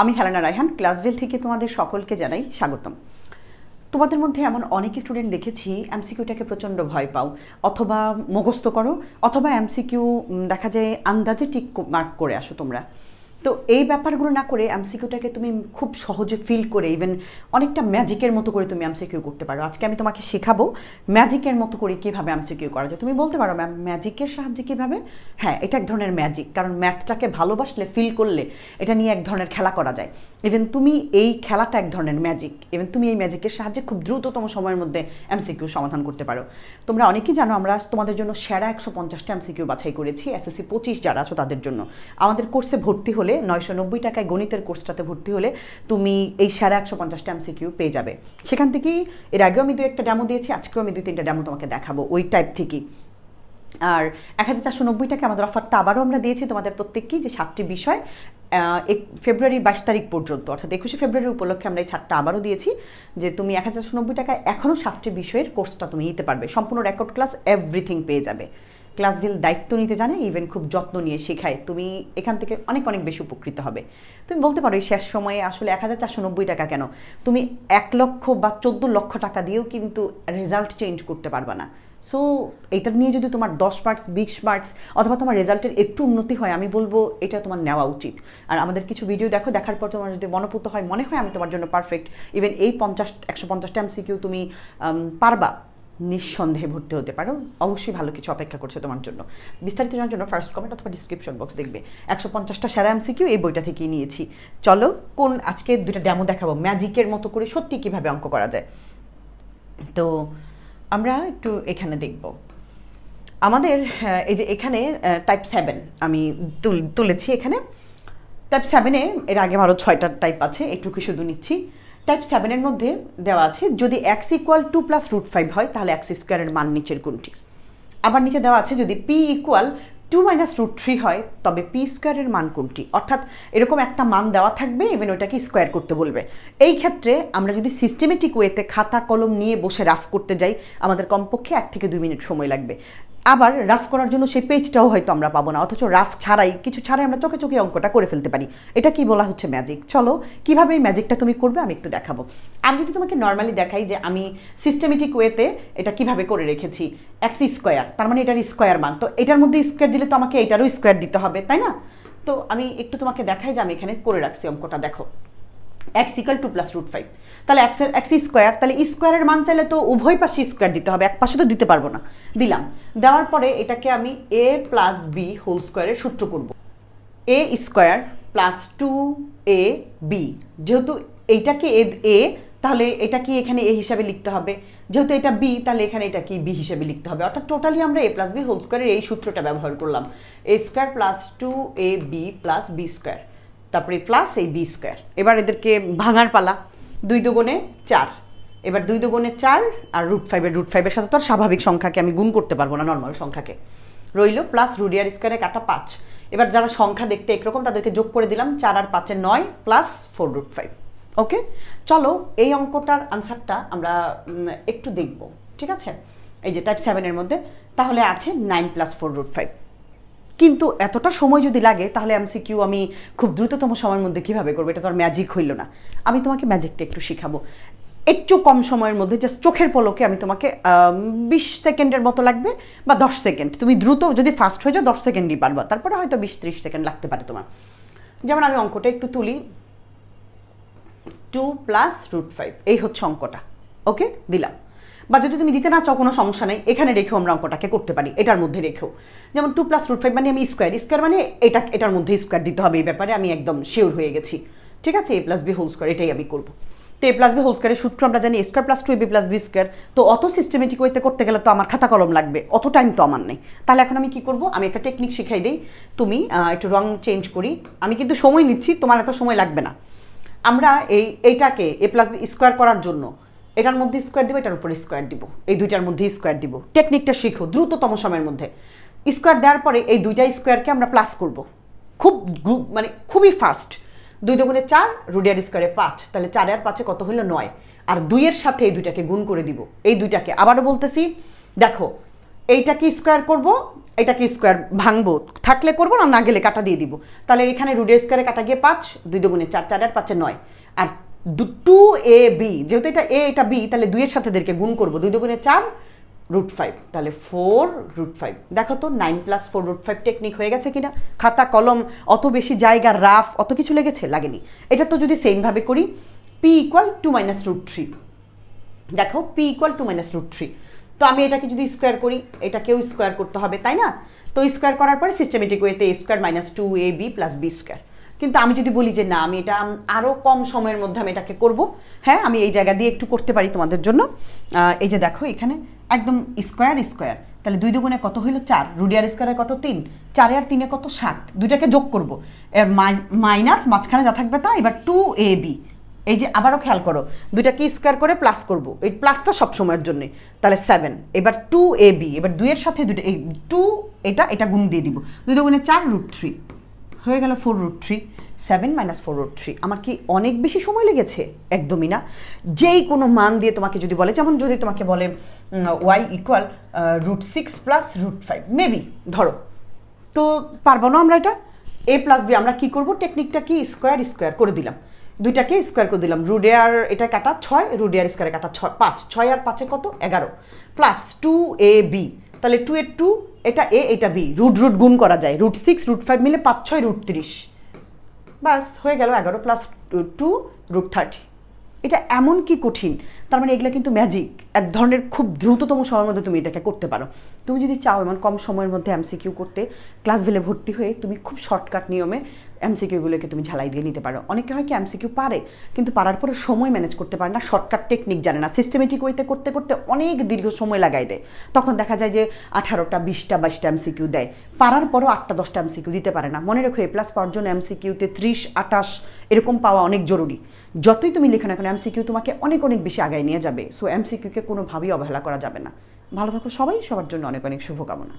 আমি হেলানা রায়হান, ক্লাসভেল থেকে তোমাদের সকলকে জানাই স্বাগতম। তোমাদের মধ্যে এমন অনেক স্টুডেন্ট দেখেছি, এমসিকিউটাকে প্রচণ্ড ভয় পাও, অথবা মুখস্থ করো, অথবা এমসিকিউ দেখা যায় আন্দাজে টিক মার্ক করে আসো তোমরা। তো এই ব্যাপারগুলো না করে এমসিকিউটাকে তুমি খুব সহজে ফিল করে ইভেন অনেকটা ম্যাজিকের মতো করে তুমি এমসিকিউ করতে পারো। আজকে আমি তোমাকে শেখাবো ম্যাজিকের মতো করে কীভাবে এমসিকিউ করা যায়। তুমি বলতে পারো ম্যাম ম্যাজিকের সাহায্যে কীভাবে? হ্যাঁ এটা এক ধরনের ম্যাজিক কারণ ম্যাথটাকে ভালোবাসলে ফিল করলে এটা নিয়ে এক ধরনের খেলা করা যায়। ইভেন তুমি এই খেলাটা এক ধরনের ম্যাজিক ইভেন তুমি এই ম্যাজিকের সাহায্যে খুব দ্রুততম সময়ের মধ্যে এমসিকিউ সমাধান করতে পারো। তোমরা অনেকেই জানো, আমরা তোমাদের জন্য সেরা একশো পঞ্চাশটা এমসিকিউ বাছাই করেছি এসএসসি পঁচিশ যারা আছো তাদের জন্য। আমাদের কোর্সে ভর্তি হলে নয়শো নব্বই টাকায় গণিতের কোর্সটাতে ভর্তি হলে তুমি এই সেরা একশো পঞ্চাশটা এমসিকিউ পেয়ে যাবে। সেখান থেকেই এর আগেও আমি দু একটা ডেমো দিয়েছি, আজকেও আমি দুই তিনটা ডেমো তোমাকে দেখাবো ওই টাইপ থেকেই। আর এক হাজার চারশো নব্বই টাকা আমাদের অফারটা আবারও আমরা দিয়েছি তোমাদের প্রত্যেককেই যে সাতটি বিষয় এক ফেব্রুয়ারি বাইশ তারিখ পর্যন্ত, অর্থাৎ একুশে ফেব্রুয়ারি উপলক্ষে আমরা এই ছাড়টা আবারও দিয়েছি যে তুমি এক হাজার চারশো নব্বই টাকায় এখনও সাতটি বিষয়ের কোর্সটা তুমি নিতে পারবে। সম্পূর্ণ রেকর্ড ক্লাস এভরিথিং পেয়ে যাবে। ক্লাসভিল দায়িত্ব নিতে জানে ইভেন খুব যত্ন নিয়ে শেখায়। তুমি এখান থেকে অনেক অনেক বেশি উপকৃত হবে। তুমি বলতে পারো এই শেষ সময়ে আসলে এক হাজার চারশো নব্বই টাকা কেন? তুমি এক লক্ষ বা চোদ্দ লক্ষ টাকা দিয়েও কিন্তু রেজাল্ট চেঞ্জ করতে পারবে না। সো এটা নিয়ে যদি তোমার দশ মার্কস বিশ মার্কস অথবা তোমার রেজাল্টের একটু উন্নতি হয়, আমি বলব এটা তোমার নেওয়া উচিত। আর আমাদের কিছু ভিডিও দেখো, দেখার পর তোমার যদি মনোপুত হয়, মনে হয় আমি তোমার জন্য পারফেক্ট ইভেন এই পঞ্চাশ, একশো পঞ্চাশটা এমসিকিউ তুমি পারবা। নিঃসন্দেহে ভর্তি হতে পারো। অবশ্যই ভালো কিছু অপেক্ষা করছে তোমার জন্য। বিস্তারিত জানার জন্য ফার্স্ট কমেন্ট অথবা ডিসক্রিপশন বক্স দেখবে। একশো পঞ্চাশটা সেরা এমসিকিউ এই বইটা থেকেই নিয়েছি। চলো, কোন আজকে দুটা ড্যামো দেখাবো ম্যাজিকের মতো করে সত্যি কীভাবে অঙ্ক করা যায়? তো আমরা একটু এখানে দেখব। আমাদের এই যে এখানে টাইপ সেভেন আমি তুলেছি এখানে। টাইপ সেভেনে এর আগে আরও ছয়টা টাইপ আছে একটুকু শুধু নিচ্ছি। টাইপ সেভেনের মধ্যে দেওয়া আছে, যদি x equal to plus root five হয়, তাহলে এক্স স্কোয়ারের মান নিচের কোনটি আবার নিচে দেওয়া আছে, যদি p equal to minus root three হয়, তবে পি স্কোয়ারের মান কোনটি? অর্থাৎ এরকম একটা মান দেওয়া থাকবে ইভেন ওইটাকে স্কোয়ার করতে বলবে। এই ক্ষেত্রে আমরা যদি সিস্টেমেটিক ওয়েতে খাতা, কলম নিয়ে বসে রাফ করতে যাই, আমাদের কমপক্ষে এক থেকে দুই মিনিট সময় লাগবে। আবার রাফ করার জন্য সেই পেজটাও হয়তো আমরা পাবো না, অথচ রাফ ছাড়াই, কিছু ছাড়াই আমরা চোখে চোখে অঙ্কটা করে ফেলতে পারি। এটা কি বলা হচ্ছে ম্যাজিক চলো, কীভাবে এই ম্যাজিকটা তুমি করবে আমি একটু দেখাবো। আমি যদি তোমাকে নর্মালি দেখাই যে আমি সিস্টেমেটিক ওয়েতে এটা কীভাবে করে রেখেছি এক্স স্কোয়ার তার মানে এটার স্কোয়ার মান, তো এটার মধ্যে স্কোয়ার দিলে তো আমাকে এটারও স্কোয়ার দিতে হবে, তাই না? তো আমি একটু তোমাকে দেখাই যে আমি এখানে করে রাখছি অঙ্কটা, দেখো। X equal to plus root five তাহলে এক্সের এক্স স্কোয়ার তাহলে স্কোয়ারের মান চাইলে তো উভয় পাশে স্কোয়ার দিতে হবে, এক পাশে তো দিতে পারব না। দিলাম। দেওয়ার পরে এটাকে আমি এ প্লাস বি হোল স্কোয়ারের সূত্র করব। A square plus two a b যেহেতু এইটাকে এ এ তাহলে এটা কি এখানে এ হিসাবে লিখতে হবে? যেহেতু এটা বি তাহলে এখানে এটা কি বি হিসাবে লিখতে হবে? অর্থাৎ টোটালি আমরা এ প্লাস বি হোল স্কোয়ারের এই সূত্রটা ব্যবহার করলাম। A square plus two a b plus b square তারপরে প্লাস এই বি স্কোয়ার এবার এদেরকে ভাঙার পালা। দুই দুগুণে চার। এবার দুই দুগুণে চার আর রুট ফাইভের রুট ফাইভের সাথে তো আর স্বাভাবিক সংখ্যাকে আমি গুণ করতে পারব না নর্মাল সংখ্যাকে। রইল প্লাস রুডিয়ার স্কোয়ারে কাটা পাঁচ। এবার যারা সংখ্যা দেখতে একরকম, তাদেরকে যোগ করে দিলাম চার আর পাঁচে নয় plus four root five okay চলো এই অঙ্কটার আনসারটা আমরা একটু দেখব। ঠিক আছে? এই যে টাইপ সেভেনের মধ্যে। তাহলে আছে nine plus four root five কিন্তু এতটা সময় যদি লাগে, তাহলে এমসিকিউ আমি খুব দ্রুততম সময়ের মধ্যে কীভাবে করব? এটা তো আর ম্যাজিক হইল না। আমি তোমাকে ম্যাজিকটা একটু শেখাবো। একটু কম সময়ের মধ্যে জাস্ট চোখের পলকে আমি তোমাকে বিশ সেকেন্ডের মতো লাগবে বা দশ সেকেন্ড। তুমি দ্রুত যদি ফাস্ট হয়ে যাও, দশ সেকেন্ডই পারবা। তারপরে হয়তো বিশ ত্রিশ সেকেন্ড লাগতে পারে তোমার। যেমন আমি অঙ্কটা একটু তুলি। টু প্লাস রুট ফাইভ এই হচ্ছে অঙ্কটা। ওকে দিলাম। বা যদি তুমি দিতে না চাও কোনো সমস্যা নেই, এখানে রেখেও আমরা অঙ্কটাকে করতে পারি, এটার মধ্যে রেখেও। যেমন টু প্লাস রুট ফাইভ মানে আমি স্কোয়ার স্কোয়ার মানে এটা, এটার মধ্যে স্কোয়ার দিতে হবে এই ব্যাপারে, আমি একদম শিওর হয়ে গেছি। ঠিক আছে? A plus b whole square এটাই আমি করব। তো এ প্লাস বি হোল স্কোয়ারের সূত্র আমরা জানি square plus two a b plus b square তো অত সিস্টেমেটিক ওয়েতে করতে গেলে তো আমার খাতা কলম লাগবে, অত টাইম তো আমার নেই। তাহলে এখন আমি কি করব? আমি একটা টেকনিক শিখাই দিই, তুমি একটু রং চেঞ্জ করি। আমি কিন্তু সময় নিচ্ছি, তোমার এত সময় লাগবে না। আমরা এই, এইটাকে এ প্লাস বি স্কোয়ার করার জন্য এটার মধ্যে স্কোয়ার দিব, এটার উপরে স্কোয়ার দিব। এই দুইটার মধ্যে স্কোয়ার দিব। টেকনিকটা শিখো, দ্রুততম সময়ের মধ্যে। স্কোয়ার দেওয়ার পরে এই দুইটা স্কোয়ারকে আমরা প্লাস করব। খুব মানে খুবই ফাস্ট দুই দুগুণে চার, রুডিয়ার স্কোয়ারে পাঁচ। তাহলে চারে আর পাঁচে কত হলো নয়। আর দুইয়ের সাথে এই দুইটাকে গুণ করে দিব। এই দুইটাকে আবারও বলতেছি, দেখো, এইটাকে স্কোয়ার করব, এটাকে স্কোয়ার ভাঙবো। থাকলে করব, না না গেলে কাটা দিয়ে দিব। তাহলে এখানে রুডিয়ার স্কোয়ারে কাটা গিয়ে পাঁচ, দুই দুগুণে চার চার আর পাঁচে নয়। আর টু এ বি, যেহেতু এটা এ, এটা বি, তাহলে দুইয়ের সাথে এদেরকে গুণ করব। দুই দুগুণে চার, রুট ফাইভ। তাহলে ফোর, রুট ফাইভ। দেখো তো, nine plus four, root five technique হয়ে গেছে কিনা? খাতা, কলম, অত বেশি জায়গা, রাফ, অত কিছু লেগেছে? লাগেনি। এটা তো যদি সেমভাবে করি p equal to minus root three দেখো p equal to minus root three তো আমি এটাকে যদি স্কোয়ার করি, এটাকেও স্কোয়ার করতে হবে, তাই না? তো স্কোয়ার করার পরে সিস্টেমেটিক ওয়েতে square minus two a b plus b square কিন্তু আমি যদি বলি যে না, আমি এটা আরও কম সময়ের মধ্যে আমি এটাকে করব। হ্যাঁ আমি এই জায়গা দিয়ে একটু করতে পারি তোমাদের জন্য। এই যে দেখো, এখানে একদম স্কোয়ার স্কোয়ার তাহলে দুই দুগুণে কত হইল? চার। রুডিয়ার স্কোয়ারে কত? তিন। চারে আর তিনে কত? সাত। দুইটাকে যোগ করব। এর মাইনাস মাঝখানে যা থাকবে তা, এবার টু এ বি এই যে আবারও খেয়াল করো, দুইটাকে স্কোয়ার করে প্লাস করব। এই প্লাসটা সব সময়ের জন্য। তাহলে সেভেন এবার টু এ বি এবার দুইয়ের সাথে দুইটা, এই টু এটা এটা গুণ দিয়ে দিব। দুই দুগুণে চার রুট থ্রি হয়ে গেল four root three seven minus four root three আমার কি অনেক বেশি সময় লেগেছে? একদমই না। যেই কোনো মান দিয়ে তোমাকে যদি বলে, যেমন যদি তোমাকে বলে y equal root six plus root five maybe ধরো। তো পারব না আমরা এটা? এ প্লাস বি আমরা কি করব? টেকনিকটা কি? স্কোয়ার স্কোয়ার করে দিলাম। দুইটাকে স্কোয়ার করে দিলাম। রুডেয়ার এটা কাটা ছয় রুডেয়ার স্কোয়ারে কাটা ছয়, পাঁচ। ছয় আর পাঁচে কত? এগারো। প্লাস টু এ বি তাহলে টু এর টু এটা এ এটা বি রুট রুট গুণ করা যায়। রুট সিক্স রুট ফাইভ মিলে পাঁচ, ছয় রুট তিরিশ। বাস, হয়ে গেল এগারো প্লাস টু রুট থার্টি এটা এমন কি কঠিন? তার মানে এগুলো কিন্তু ম্যাজিক এক ধরনের খুব দ্রুততম সময়ের মধ্যে তুমি এটাকে করতে পারো। তুমি যদি চাও এমন কম সময়ের মধ্যে এমসিকিউ করতে ক্লাস ভেলে ভর্তি হয়ে তুমি খুব শর্টকাট নিয়মে এমসিকিউগুলোকে তুমি ঝালাই দিয়ে নিতে পারো। অনেকে হয় কি এমসিকিউ পারে, কিন্তু পারার পরে সময় ম্যানেজ করতে পারে না শর্টকাট টেকনিক জানে না। সিস্টেমেটিক ওয়েতে করতে করতে অনেক দীর্ঘ সময় লাগাই দেয়। তখন দেখা যায় যে আঠারোটা, বিশটা, বাইশটা এমসিকিউ দেয়। পারার পরও আটটা, দশটা এমসিকিউ দিতে পারে না। মনে রেখো এ প্লাস পাওয়ার জন্য এমসিকিউতে ত্রিশ আটাশ এরকম পাওয়া অনেক জরুরি। যতই তুমি লেখো না কেন এমসিকিউ তোমাকে অনেক অনেক বেশি আগায় নিয়ে যাবে। সো এমসিকিউকে কোনোভাবেই অবহেলা করা যাবে না। ভালো থাকো সবাই। সবার জন্য অনেক অনেক শুভকামনা।